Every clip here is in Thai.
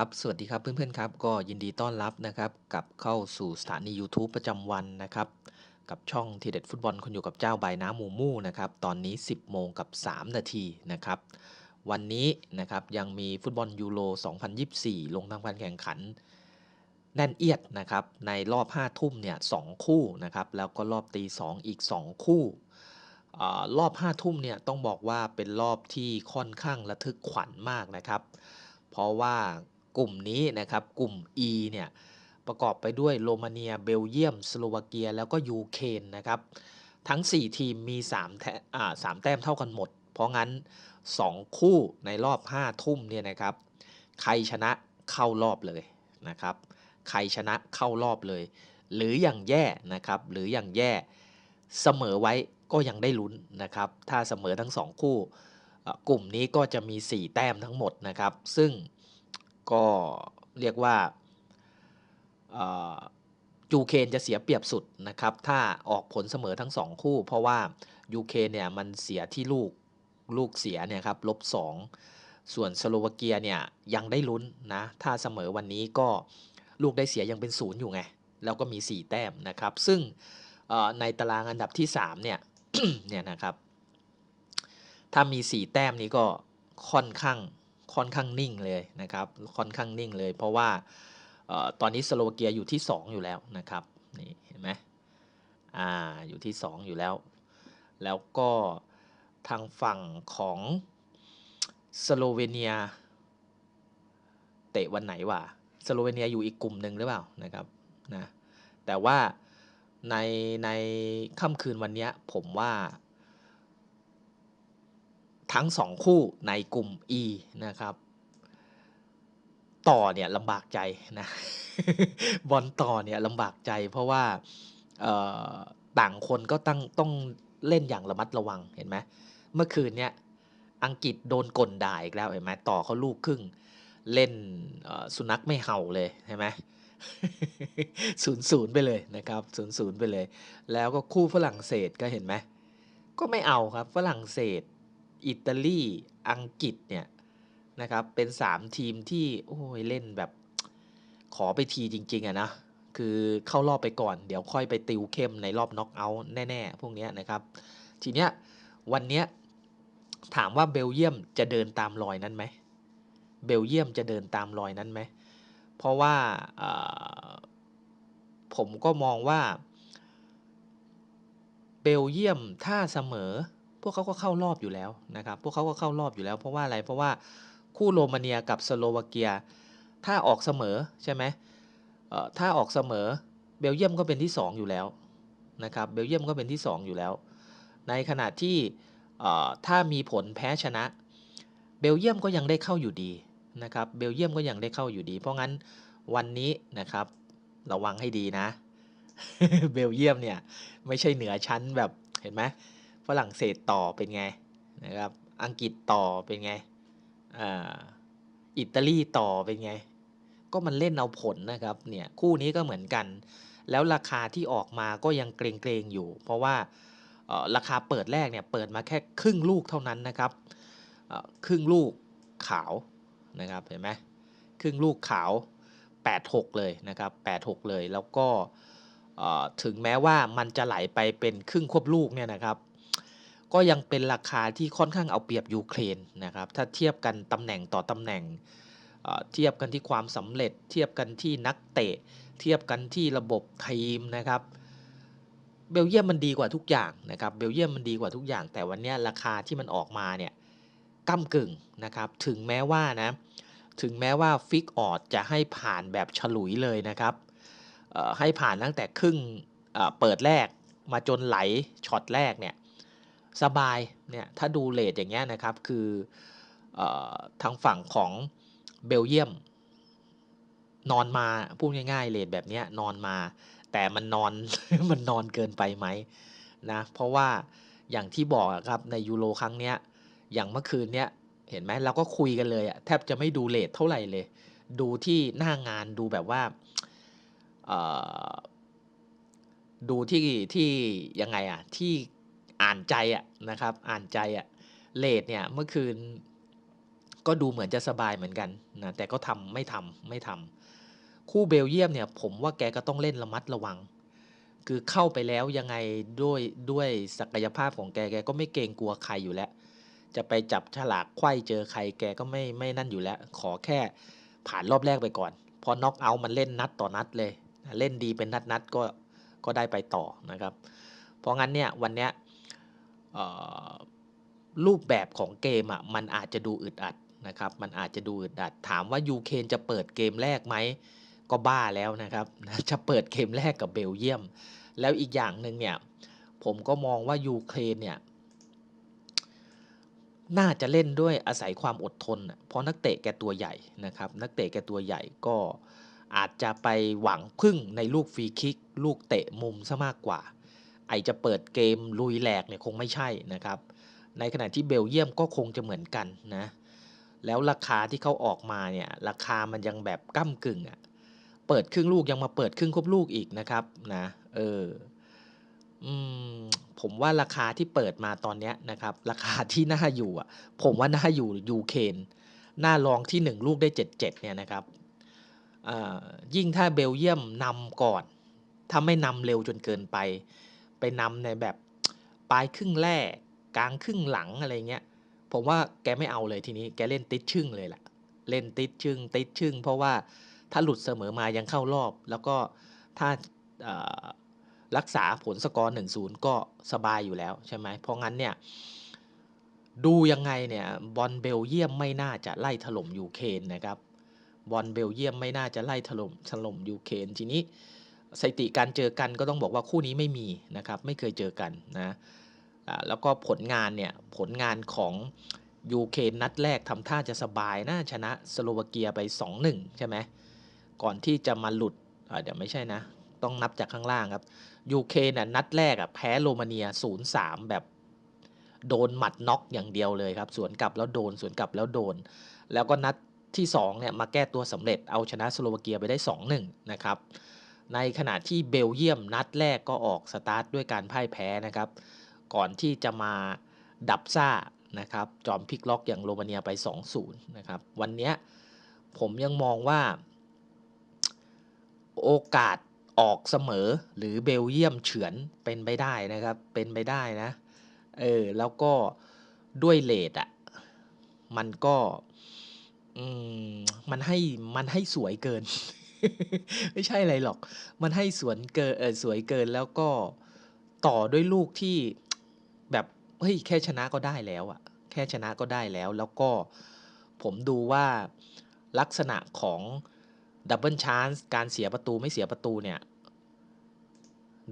ครับ สวัสดีครับเพื่อนๆครับ ก็ยินดีต้อนรับนะครับกลับเข้าสู่สถานี YouTube ประจำวันนะครับ กับช่องทีเด็ดฟุตบอลคนอยู่กับเจ้าใบน้ำหมูมู่นะครับ ตอนนี้ 10 โมงกับ 3 นาทีนะครับ วันนี้นะครับยังมีฟุตบอลยูโร 2024 ลงทำการแข่งขัน แน่นเอียดนะครับ ในรอบ 5 ทุ่มเนี่ยสคู่นะครับ แล้วก็รอบตี 2 อีก 2 คู่รอบ 5 ทุ่มเนี่ยต้องบอกว่าเป็นรอบที่ค่อนข้างระทึกขวัญมากนะครับ เพราะว่า กลุ่มนี้นะครับกลุ่ม E เนี่ยประกอบไปด้วยโรมาเนีย เบลเยียม สโลวาเกีย แล้วก็ยูเครนนะครับ ทั้ง 4 ทีมมี3แต้อ่า3แต้มเท่ากันหมด เพราะงั้น 2 คู่ในรอบ 5 ทุ่มเนี่ยนะครับ ใครชนะเข้ารอบเลยนะครับ ใครชนะเข้ารอบเลย หรืออย่างแย่นะครับ หรืออย่างแย่เสมอไว้ก็ยังได้ลุ้นนะครับ ถ้าเสมอทั้ง 2 คู่ กลุ่มนี้ก็จะมี 4 แต้มทั้งหมดนะครับ ซึ่ง ก็เรียกว่ายูเคนจะเสียเปรียบสุดนะครับ ถ้าออกผลเสมอทั้ง2คู่ เพราะว่ายูเคนเนี่ยมันเสียที่ลูกลูกเสียเนี่ยครับลบ2ส่วนสโลวาเกียเนี่ยยังได้ลุ้นนะ ถ้าเสมอวันนี้ก็ลูกได้เสียยังเป็นศูนย์อยู่ไง แล้วก็มี 4 แต้มนะครับ ซึ่งในตารางอันดับที่ 3 เนี่ยเนี่ยนะครับ ถ้ามี 4 แต้มนี้ก็ค่อนข้าง ค่อนข้างนิ่งเลยนะครับค่อนข้างนิ่งเลย เพราะว่าตอนนี้สโลวาเกียอยู่ที่ 2 อยู่แล้วนะครับนี่เห็นไหมอ่าอยู่ที่ 2 อยู่แล้ว แล้วก็ทางฝั่งของสโลเวเนียเตะวันไหนวะสโลเวเนียอยู่อีกกลุ่มหนึ่งหรือเปล่านะครับนะแต่ว่าในในค่ำคืนวันนี้ผมว่า ทั้ง 2 คู่ในกลุ่ม E นะครับต่อเนี่ยลำบากใจนะบอลต่อเนี่ยลำบากใจ เพราะว่าต่างคนก็ตั้งต้องเล่นอย่างระมัดระวังเห็นไหมเมื่อคืนเนี่ยอังกฤษโดนกลด่าอีกแล้วเห็นไหมต่อเขาลูกครึ่งเล่นสุนัขไม่เห่าเลยใช่ไหมศูนย์ศูนย์ไปเลยนะครับศูนย์ศูนย์ไปเลย แล้วก็คู่ฝรั่งเศสก็เห็นไหมก็ไม่เอาครับฝรั่งเศส อิตาลี อังกฤษเนี่ยนะครับ เป็น 3 ทีมที่โอ้ยเล่นแบบขอไปทีจริงๆอะนะ คือเข้ารอบไปก่อน เดี๋ยวค่อยไปติวเข้มในรอบน็อกเอาท์แน่ ๆ พวกนี้นะครับ ทีเนี้ยวันเนี้ยถามว่าเบลเยียมจะเดินตามรอยนั้นไหม เบลเยียมจะเดินตามรอยนั้นไหม เพราะว่าผมก็มองว่า เบลเยียมถ้าเสมอ พวกเขาก็เข้ารอบอยู่แล้วนะครับ พวกเขาก็เข้ารอบอยู่แล้ว เพราะว่าอะไร เพราะว่าคู่โรมาเนียกับสโลวาเกีย ถ้าออกเสมอใช่ไหมถ้าออกเสมอเบลเยียมก็เป็นที่ 2 อยู่แล้วนะครับ เบลเยียมก็เป็นที่ 2 อยู่แล้ว ในขณะที่ถ้ามีผลแพ้ชนะ เบลเยียมก็ยังได้เข้าอยู่ดีนะครับ เบลเยียมก็ยังได้เข้าอยู่ดี เพราะงั้นวันนี้นะครับระวังให้ดีนะ เบลเยียมเนี่ยไม่ใช่เหนือชั้นแบบเห็นไหม ฝรั่งเศสต่อเป็นไงนะครับ อังกฤษต่อเป็นไงอ่าอิตาลีต่อเป็นไง ก็มันเล่นเอาผลนะครับเนี่ยคู่นี้ก็เหมือนกัน แล้วราคาที่ออกมาก็ยังเกรงๆอยู่ เพราะว่าราคาเปิดแรกเนี่ยเปิดมาแค่ครึ่งลูกเท่านั้นนะครับครึ่งลูกขาวนะครับเห็นไหมครึ่งลูกขาว 86 เลยนะครับ 86 เลยแล้วก็ถึงแม้ว่ามันจะไหลไปเป็นครึ่งควบลูกเนี่ยนะครับ ก็ยังเป็นราคาที่ค่อนข้างเอาเปรียบยูเครนนะครับ ถ้าเทียบกันตำแหน่งต่อตำแหน่ง เทียบกันที่ความสำเร็จ เทียบกันที่นักเตะ เทียบกันที่ระบบทีมนะครับ เบลเยียมมันดีกว่าทุกอย่างนะครับ เบลเยียมมันดีกว่าทุกอย่าง แต่วันนี้ราคาที่มันออกมาเนี่ยก้ากึ่งนะครับ ถึงแม้ว่านะ ถึงแม้ว่าฟิกออดจะให้ผ่านแบบฉลุยเลยนะครับให้ผ่านตั้งแต่ครึ่งเปิดแรกมาจนไหลช็อตแรกเนี่ย สบายเนี่ยถ้าดูเลทอย่างเงี้ยนะครับคืออทางฝั่งของเบลเยียม นอนมาพูดง่ายๆเลทแบบเนี้ยนอนมา แต่มันนอนมันนอนเกินไปไหมนะเพราะว่าอย่างที่บอกครับในยูโรครั้งเนี้ยอย่างเมื่อคืนเนี้ยเห็นไหมเราก็คุยกันเลยอะแทบจะไม่ดูเลทเท่าไหร่เลย ดูที่หน้างานดูแบบว่าดูที่ที่ยังไงอะที่ อ่านใจอะนะครับ อ่านใจอะเลดเนี่ยเมื่อคืนก็ดูเหมือนจะสบายเหมือนกันนะแต่ก็ทำไม่ทำไม่ทำคู่เบลเยียมเนี่ยผมว่าแกก็ต้องเล่นระมัดระวัง คือเข้าไปแล้วยังไงด้วยด้วยศักยภาพของแกแกก็ไม่เกรงกลัวใครอยู่แล้ว จะไปจับฉลากไขว้เจอใครแกก็ไม่ไม่นั่นอยู่แล้ว ขอแค่ผ่านรอบแรกไปก่อนพอน็อกเอาท์มันเล่นนัดต่อนัดเลย เล่นดีเป็นนัดนัดก็ก็ได้ไปต่อนะครับ เพราะงั้นเนี่ยวันเนี้ย รูปแบบของเกมอะมันอาจจะดูอึดอัดนะครับ มันอาจจะดูอึดอัด ถามว่ายูเครนจะเปิดเกมแรกไหม ก็บ้าแล้วนะครับ จะเปิดเกมแรกกับเบลเยียม แล้วอีกอย่างหนึ่งเนี่ย ผมก็มองว่ายูเครนเนี่ย น่าจะเล่นด้วยอาศัยความอดทน เพราะนักเตะแกตัวใหญ่นะครับ นักเตะแกตัวใหญ่ก็อาจจะไปหวังพึ่งในลูกฟรีคิก ลูกเตะมุมซะมากกว่า ไอจะเปิดเกมลุยแหลกเนี่ยคงไม่ใช่นะครับ ในขณะที่เบลเยียมก็คงจะเหมือนกันนะแล้วราคาที่เขาออกมาเนี่ยราคามันยังแบบก้ากึ่งอะ่ะเปิดครึ่งลูกยังมาเปิดครึ่งควบลูกอีกนะครับนะเอออืมผมว่าราคาที่เปิดมาตอนเนี้ยนะครับ ราคาที่น่าอยู่อะ ผมว่าน่าอยู่ยูเคนน่ารองที่หนึ่งลูกได้เจ็ดเจ็ดเนี่ยนะครับอ่ายิ่งถ้าเบลเยียมนำก่อน ถ้าไม่นำเร็วจนเกินไป ไปนำในแบบปลายครึ่งแรก กลางครึ่งหลังอะไรเงี้ย ผมว่าแกไม่เอาเลยทีนี้แกเล่นติดชึ่งเลยแหละเล่นติดชึ่งติดชึ่งเพราะว่าถ้าหลุดเสมอมายังเข้ารอบ แล้วก็ถ้ารักษาผลสกอร์1-0ก็สบายอยู่แล้วใช่ไหมเพราะงั้นเนี่ยดูยังไงเนี่ยบอลเบลเยียมไม่น่าจะไล่ถล่มยูเครนนะครับบอลเบลเยียมไม่น่าจะไล่ถล่มถล่มยูเครนทีนี้ สถิติการเจอกันก็ต้องบอกว่าคู่นี้ไม่มีนะครับไม่เคยเจอกันนะแล้วก็ผลงานเนี่ยผลงานของยูเครนนัดแรกทำท่าจะสบายนะชนะสโลวาเกียไป 2-1 ใช่ไหมก่อนที่จะมาหลุดเดี๋ยวไม่ใช่นะ ต้องนับจากข้างล่างครับยูเครนนัดแรกอะแพ้โรมาเนีย 0-3 แบบโดนหมัดน็อกอย่างเดียวเลยครับ สวนกลับแล้วโดนสวนกลับแล้วโดน แล้วก็นัดที่2เนี่ยมาแก้ตัวสำเร็จเอาชนะสโลวาเกียไปได้ 2-1 นะครับ ในขณะที่เบลเยียมนัดแรกก็ออกสตาร์ทด้วยการพ่ายแพ้นะครับ ก่อนที่จะมาดับซ่านะครับจอมพลิกล็อกอย่างโรมาเนียไป 2-0 นะครับ วันนี้ผมยังมองว่า โอกาสออกเสมอหรือเบลเยียมเฉือนเป็นไปได้นะครับ เป็นไปได้นะ เออ แล้วก็ด้วยเลทอะ มันก็อืมมันให้มันให้สวยเกิน ไม่ใช่อะไรหรอก มันให้สวนเกินเออสวยเกินแล้วก็ต่อด้วยลูกที่แบบเฮ้ยแค่ชนะก็ได้แล้วอะแค่ชนะก็ได้แล้ว แล้วก็ผมดูว่าลักษณะของดับเบิลชานส์การเสียประตูไม่เสียประตูเนี่ย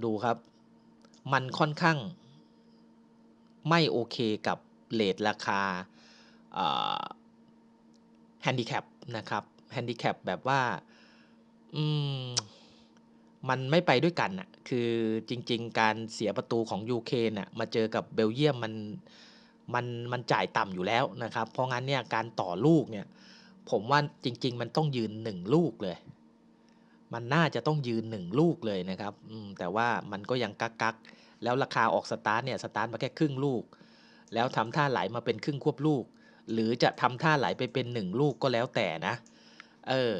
ดูครับ มันค่อนข้างไม่โอเคกับเลทราคาแฮนดิแคปนะครับแฮนดิแคปแบบว่า อืม มันไม่ไปด้วยกันน่ะ คือจริง ๆ การเสียประตูของยูเครนน่ะ มาเจอกับเบลเยียมมัน มัน มันจ่ายต่ำอยู่แล้วนะครับ เพราะงั้นเนี่ยการต่อลูกเนี่ย ผมว่าจริง ๆ มันต้องยืนหนึ่งลูกเลย มันน่าจะต้องยืนหนึ่งลูกเลยนะครับอืมแต่ว่ามันก็ยังกักกักๆแล้วราคาออกสตาร์ทเนี่ยสตาร์ทมาแค่ครึ่งลูก แล้วทำท่าไหลมาเป็นครึ่งควบลูก หรือจะทำท่าไหลไปเป็นหนึ่งลูกก็แล้วแต่นะ เออ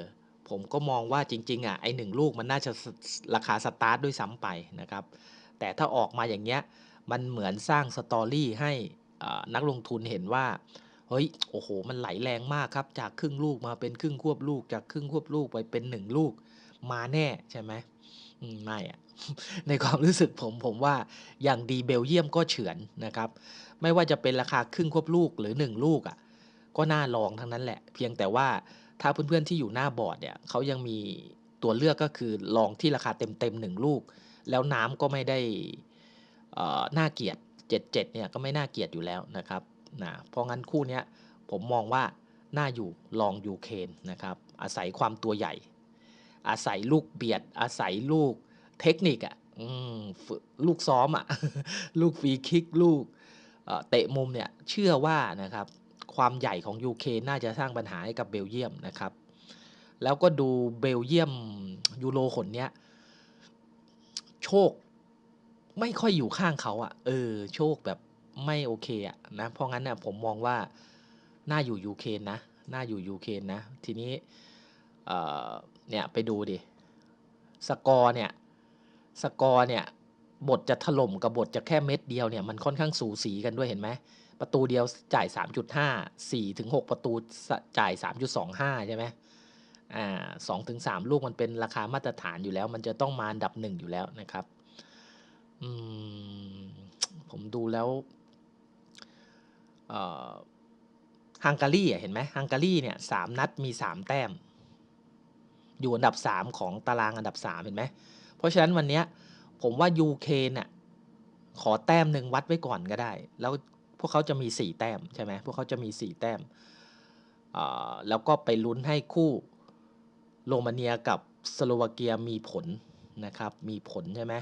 ผมก็มองว่าจริงๆอะไอหนึ่งลูกมันน่าจะราคาสตาร์ทด้วยซ้ำไปนะครับ แต่ถ้าออกมาอย่างเงี้ยมันเหมือนสร้างสตอรี่ให้นักลงทุนเห็นว่าเฮ้ยโอ้โห มันไหลแรงมากครับ จากครึ่งลูกมาเป็นครึ่งควบลูก จากครึ่งควบลูกไปเป็นหนึ่งลูกมาแน่ใช่ไหมไม่อะในความรู้สึกผมผมว่าอย่างดีเบลเยียมก็เฉือนนะครับ ไม่ว่าจะเป็นราคาครึ่งควบลูกหรือหนึ่งลูกอะก็น่าลองทั้งนั้นแหละ เพียงแต่ว่า ถ้าเพื่อนๆที่อยู่หน้าบอร์ดเนี่ยเขายังมีตัวเลือกก็คือลองที่ราคาเต็มๆหนึ่งลูก แล้วน้ำก็ไม่ได้อ่อน่าเกลียดเจ็ดเจ็ดเนี่ยก็ไม่น่าเกลียดอยู่แล้วนะครับนะเพราะงั้นคู่นี้ผมมองว่าน่าอยู่ลองยูเคนนะครับอาศัยความตัวใหญ่ อาศัยลูกเบียด อาศัยลูกเทคนิคอะ่ะลูกซ้อมอะ่ะลูกฟรีคิกลูกเเตะมุมเนี่ยเชื่อว่านะครับ ความใหญ่ของยูเคน่าจะสร้างปัญหาให้กับเบลเยียมนะครับ แล้วก็ดูเบลเยียมยูโรคนเนี้ยโชคไม่ค่อยอยู่ข้างเขาอะ่ะ เออ โชคแบบไม่โอเคอะ่ะนะ เพราะงั้นเนี่ยผมมองว่าน่าอยู่ยูเครนนะ น่าอยู่ยูเครนนะ ทีนี้เอ่อเนี่ยไปดูดิ สกอร์เนี่ย สกอร์เนี่ย บทจะถล่มกับบทจะแค่เม็ดเดียวเนี่ย มันค่อนข้างสูสีกันด้วยเห็นไหม ประตูเดียวจ่าย 3.5 4ถึง6ประตูจ่าย 3.25 ใช่ไหมอ่า2ถึง3ลูกมันเป็นราคามาตรฐานอยู่แล้ว มันจะต้องมาอันดับหนึ่งอยู่แล้วนะครับอืมผมดูแล้วอ่อฮังการีเห็นไหมฮังการีเนี่ยสามนัดมีสามแต้ม อยู่อันดับสามของตารางอันดับสามเห็นไหมเพราะฉะนั้นวันนี้ผมว่ายูเครนน่ะขอแต้มหนึ่งวัดไว้ก่อนก็ได้ แล้ว วกเขาจะมีสีแต้มใช่ไหมพวกเขาจะมีสีแต้มแล้วก็ไปลุ้นให้คู่โรมาเนียกับสโลวาเกียมีผลนะครับ มีผลใช่ไหม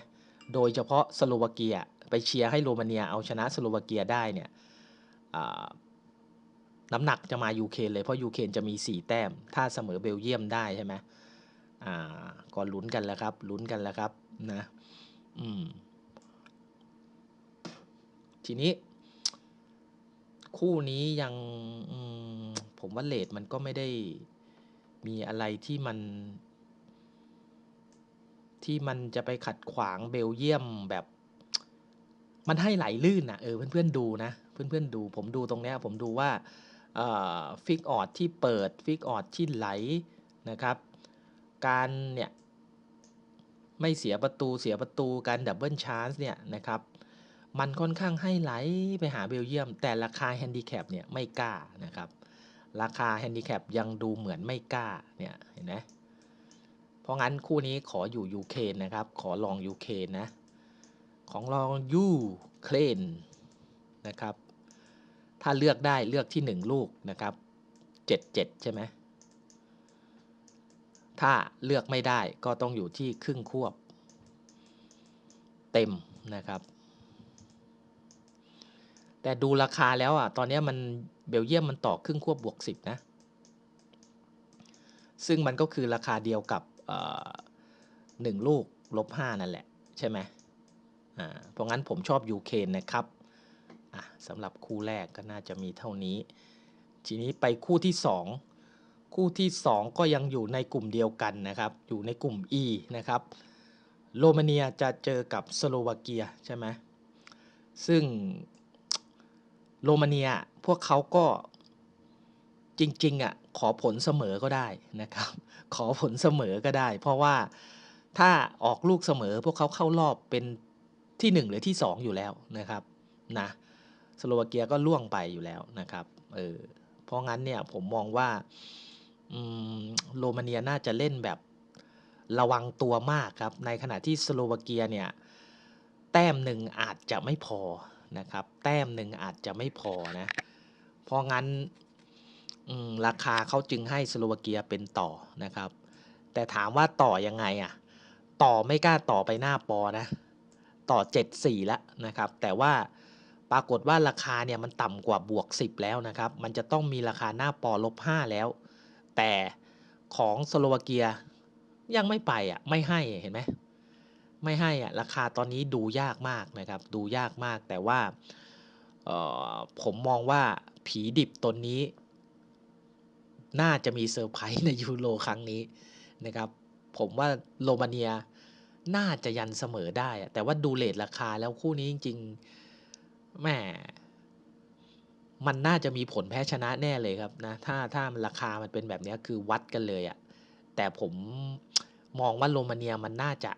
โดยเฉพาะสโลวาเกียไปเชียร์ให้โรมาเนียเอาชนะสโลวาเกียได้เนี่ยน้ำหนักจะมายูเครนเลยเพราะยูเครนจะมี 4 แต้ม ถ้าเสมอเบลเยียมได้ใช่ไหมอ่าก็ลุ้นกันแล้วครับลุ้นกันแล้วครับนะอืมทีนี้ คู่นี้ยังผมว่าเลทมันก็ไม่ได้มีอะไรที่มัน ที่มันจะไปขัดขวางเบลเยียมแบบ มันให้ไหลลื่นนะเออเพื่อนๆดูนะ เพื่อนๆดู ผมดูตรงเนี้ย ผมดูว่าฟิกออดที่เปิดฟิกออดที่ไหลนะครับ การเนี่ยไม่เสียประตูเสียประตูการดับเบิลชาร์จเนี่ยนะครับ มันค่อนข้างให้ไหลไปหาเบลเยียม แต่ราคาแฮนดิแคปเนี่ยไม่กล้านะครับ ราคาแฮนดิแคปยังดูเหมือนไม่กล้าเนี่ยเห็นไหมเพราะงั้นคู่นี้ขออยู่ยูเครนนะครับ ขอลองยูเครนนะ ของลองยูเครนนะครับ ถ้าเลือกได้เลือกที่หนึ่งลูกนะครับเจ็ดเจ็ดใช่ไหมถ้าเลือกไม่ได้ก็ต้องอยู่ที่ครึ่งควบ เต็มนะครับ แต่ดูราคาแล้วอะ ตอนนี้มันเบลเยียมมันต่อครึ่งควบบวกสิบนะ ซึ่งมันก็คือราคาเดียวกับหนึ่งลูกลบห้านั่นแหละ ใช่ไหมอ่าเพราะงั้นผมชอบยูเครนนะครับอะสำหรับคู่แรกก็น่าจะมีเท่านี้ ทีนี้ไปคู่ที่สองคู่ที่ 2 ก็ยังอยู่ในกลุ่มเดียวกันนะครับ อยู่ในกลุ่ม E นะครับ โรมาเนียจะเจอกับสโลวาเกียใช่ไหมซึ่ง โรมาเนียพวกเขาก็จริงๆอะขอผลเสมอก็ได้นะครับ ขอผลเสมอก็ได้ เพราะว่าถ้าออกลูกเสมอพวกเขาเข้ารอบเป็นที่ 1 หรือที่ 2 อยู่แล้วนะครับนะสโลวาเกียก็ล่วงไปอยู่แล้วนะครับเออเพราะงั้นเนี่ยผมมองว่าโรมาเนียน่าจะเล่นแบบระวังตัวมากครับ ในขณะที่สโลวาเกียเนี่ยแต้มหนึ่งอาจจะไม่พอ นะครับ แต้มหนึ่งอาจจะไม่พอนะ เพราะงั้นราคาเขาจึงให้สโลวาเกียเป็นต่อนะครับ แต่ถามว่าต่อยังไงอะ ต่อไม่กล้าต่อไปหน้าปอนะ ต่อ 7-4แล้วนะครับ แต่ว่าปรากฏว่าราคาเนี่ยมันต่ำกว่าบวก 10 แล้วนะครับ มันจะต้องมีราคาหน้าปอลบ 5 แล้ว แต่ของสโลวาเกียยังไม่ไปอะ ไม่ให้เห็นไหม ไม่ให้อะราคาตอนนี้ดูยากมากนะครับ ดูยากมากแต่ว่าผมมองว่าผีดิบตนนี้ น่าจะมีเซอร์ไพรส์ในยูโรครั้งนี้นะครับ ผมว่าโรมาเนียน่าจะยันเสมอได้ แต่ว่าดูเลทราคาแล้วคู่นี้จริงๆแม่มันน่าจะมีผลแพ้ชนะแน่เลยครับนะถ้าถ้าราคามันเป็นแบบนี้คือวัดกันเลยอะแต่ผมมองว่าโรมาเนียมันน่าจะ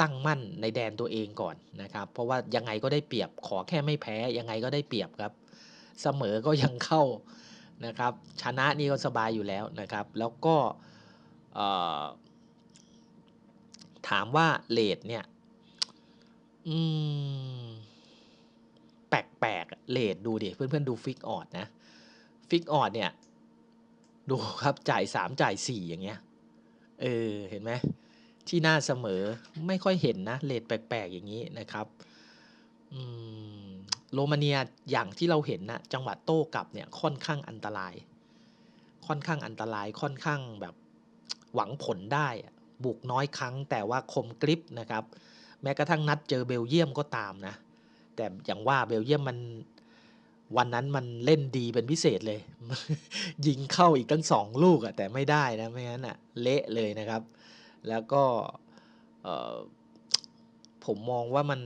ตั้งมั่นในแดนตัวเองก่อนนะครับ เพราะว่ายังไงก็ได้เปรียบขอแค่ไม่แพ้ยังไงก็ได้เปรียบครับ เสมอก็ยังเข้านะครับ ชนะนี่ก็สบายอยู่แล้วนะครับ แล้วก็ถามว่าเลดเนี่ยอืมแปลกๆเลดดูดิเพื่อนๆดูฟิกออดนะฟิกออดเนี่ย ดูครับจ่ายสามจ่ายสี่อย่างเงี้ยเออเห็นไหม ที่หน้าเสมอไม่ค่อยเห็นนะเลดแปลกๆอย่างนี้นะครับโรมาเนียอย่างที่เราเห็นนะจังหวะโต้กลับเนี่ยค่อนข้างอันตราย ค่อนข้างอันตรายค่อนข้างแบบหวังผลได้บุกน้อยครั้งแต่ว่าคมกริปนะครับ แม้กระทั่งนัดเจอเบลเยียมก็ตามนะ แต่อย่างว่าเบลเยียมมันวันนั้นมันเล่นดีเป็นพิเศษเลย ยิงเข้าอีกตั้งสองลูกอะแต่ไม่ได้นะไม่งั้นอะเละเลยนะครับ แล้วก็ผมมองว่ามัน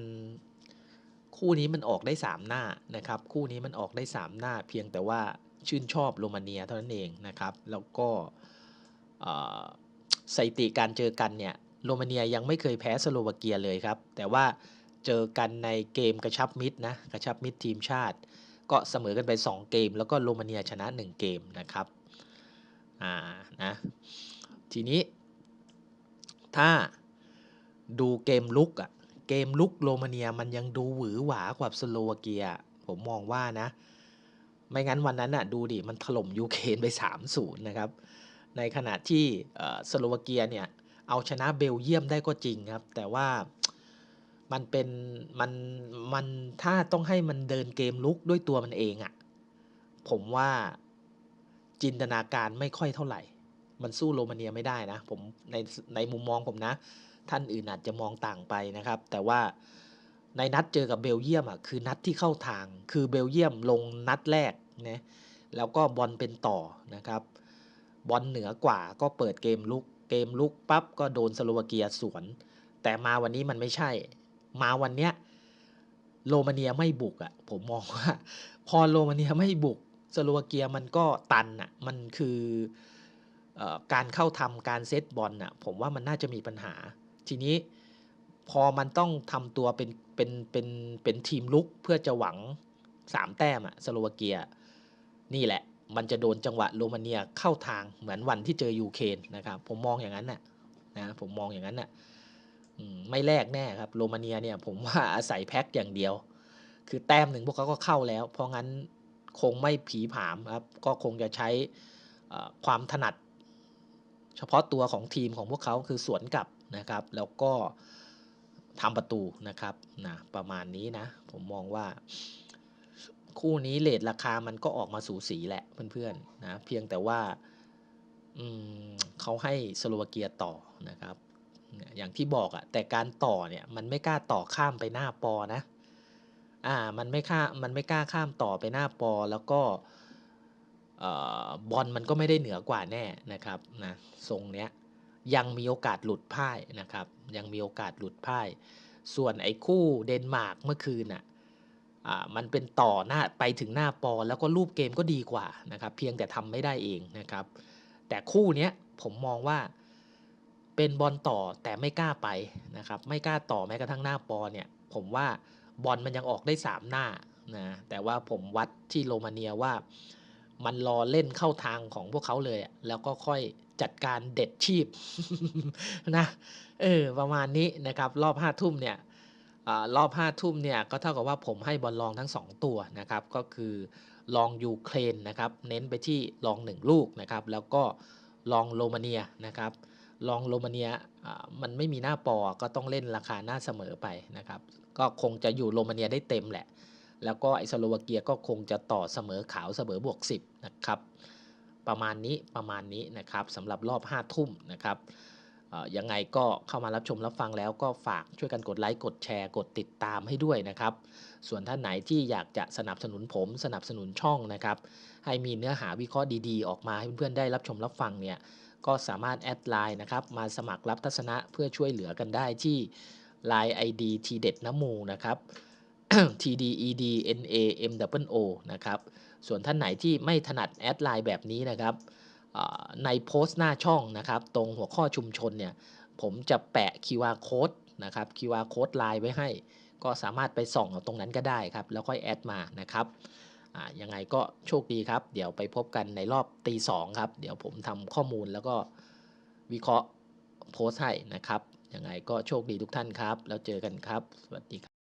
คู่นี้มันออกได้สามหน้านะครับ คู่นี้มันออกได้สามหน้า เพียงแต่ว่าชื่นชอบโรมาเนียเท่านั้นเองนะครับ แล้วก็สถิติการเจอกันเนี่ยโรมาเนียยังไม่เคยแพ้สโลวาเกียเลยครับ แต่ว่าเจอกันในเกมกระชับมิตรนะกระชับมิตรทีมชาติ ก็เสมอกันไป 2 เกม แล้วก็โรมาเนียชนะ 1 เกมนะครับอ่านะทีนี้ ถ้าดูเกมลุกอะเกมลุกโรมาเนียมันยังดูหวือหวากว่าสโลวาเกีย ผมมองว่านะ ไม่งั้นวันนั้นอะดูดิ มันถล่มยูเครนไป 3-0 นะครับ ในขณะที่สโลวาเกียเนี่ย เอาชนะเบลเยียมได้ก็จริงครับ แต่ว่ามันเป็นมันมันถ้าต้องให้มันเดินเกมลุกด้วยตัวมันเองอะผมว่าจินตนาการไม่ค่อยเท่าไหร่ มันสู้โรมาเนียไม่ได้นะผมในในมุมมองผมนะ ท่านอื่นอาจจะมองต่างไปนะครับ แต่ว่าในนัดเจอกับเบลเยียมอะคือนัดที่เข้าทาง คือเบลเยียมลงนัดแรกนะแล้วก็บอลเป็นต่อนะครับ บอลเหนือกว่าก็เปิดเกมลุก เกมลุกปั๊บก็โดนสโลวาเกียสวน แต่มาวันนี้มันไม่ใช่ มาวันเนี้ยโรมาเนียไม่บุกอะ่ะผมมองว่า พอโรมาเนียไม่บุกสโลวาเกียมันก็ตันอะ่ะมันคือเออ การเข้าทำการเซตบอลน่ะผมว่ามันน่าจะมีปัญหา ทีนี้พอมันต้องทำตัวเป็นเป็นเป็นเป็นทีมลุกเพื่อจะหวังสามแต้มอะสโลวาเกีย นี่แหละ มันจะโดนจังหวะโรมาเนียเข้าทางเหมือนวันที่เจอยูเครนนะครับผมมองอย่างนั้นน่ะนะผมมองอย่างนั้นน่ะไม่แลกแน่ครับโรมาเนียเนี่ยผมว่าอาศัยแพ็คอย่างเดียว คือแต้มหนึ่งพวกเขาก็เข้าแล้ว เพราะงั้นคงไม่ผีผามครับก็คงจะใช้ความถนัด เฉพาะตัวของทีมของพวกเขาคือสวนกลับนะครับ แล้วก็ทำประตูนะครับนะประมาณนี้นะ ผมมองว่า คู่นี้เลทราคามันก็ออกมาสูสีแหละเพื่อนๆนะเพียงแต่ว่าเขาให้สโลวาเกียต่อนะครับ อย่างที่บอกอะแต่การต่อเนี่ยมันไม่กล้าต่อข้ามไปหน้าปอนะ อ่ามันไม่ข้ามันไม่กล้าข้ามต่อไปหน้าปอแล้วก็ บอลมันก็ไม่ได้เหนือกว่าแน่นะครับนะทรงเนี้ยยังมีโอกาสหลุดพ่ายนะครับ ยังมีโอกาสหลุดพ่าย ส่วนไอ้คู่เดนมาร์กเมื่อคืนน่ะมันเป็นต่อหน้าไปถึงหน้าปอแล้วก็รูปเกมก็ดีกว่านะครับ เพียงแต่ทำไม่ได้เองนะครับ แต่คู่นี้ผมมองว่าเป็นบอลต่อแต่ไม่กล้าไปนะครับ ไม่กล้าต่อแม้กระทั่งหน้าปอเนี่ย ผมว่าบอลมันยังออกได้ 3 หน้านะแต่ว่าผมวัดที่โรมาเนียว่า มันรอเล่นเข้าทางของพวกเขาเลยแล้วก็ค่อยจัดการเด็ดชีพนะเออประมาณนี้นะครับรอบห้าทุ่มเนี่ยอรอบห้าทุ่มเนี่ยก็เท่ากับว่าผมให้บอลลองทั้ง 2 ตัวนะครับก็คือลองยูเครนนะครับเน้นไปที่ลอง1ลูกนะครับแล้วก็ลองโรมาเนียนะครับลองโรมาเนียมันไม่มีหน้าปอก็ต้องเล่นราคาหน้าเสมอไปนะครับก็คงจะอยู่โรมาเนียได้เต็มแหละ แล้วก็ไอสโลวาเกียก็คงจะต่อเสมอขาวเสมอบวก 10 นะครับ ประมาณนี้ประมาณนี้นะครับสำหรับรอบ 5 ทุ่มนะครับยังไงก็เข้ามารับชมรับฟังแล้วก็ฝากช่วยกันกดไลค์กดแชร์กดติดตามให้ด้วยนะครับ ส่วนท่านไหนที่อยากจะสนับสนุนผมสนับสนุนช่องนะครับ ให้มีเนื้อหาวิเคราะห์ดีๆ ออกมาให้เพื่อนๆได้รับชมรับฟังเนี่ยก็สามารถแอดไลน์นะครับมาสมัครรับทัศนะเพื่อช่วยเหลือกันได้ที่ Line ID ทีเด็ดน้ำมูนะครับ TDED NAMO นะครับ ส่วนท่านไหนที่ไม่ถนัดแอดไลน์แบบนี้นะครับ ในโพสต์หน้าช่องนะครับ ตรงหัวข้อชุมชนเนี่ย ผมจะแปะ QR code นะครับ QR code ไลน์ไว้ให้ ก็สามารถไปส่องเอาตรงนั้นก็ได้ครับ แล้วค่อยแอดมานะครับยังไงก็โชคดีครับ เดี๋ยวไปพบกันในรอบตีสองครับ เดี๋ยวผมทำข้อมูลแล้วก็วิเคราะห์โพสต์ให้นะครับ ยังไงก็โชคดีทุกท่านครับ แล้วเจอกันครับ สวัสดีครับ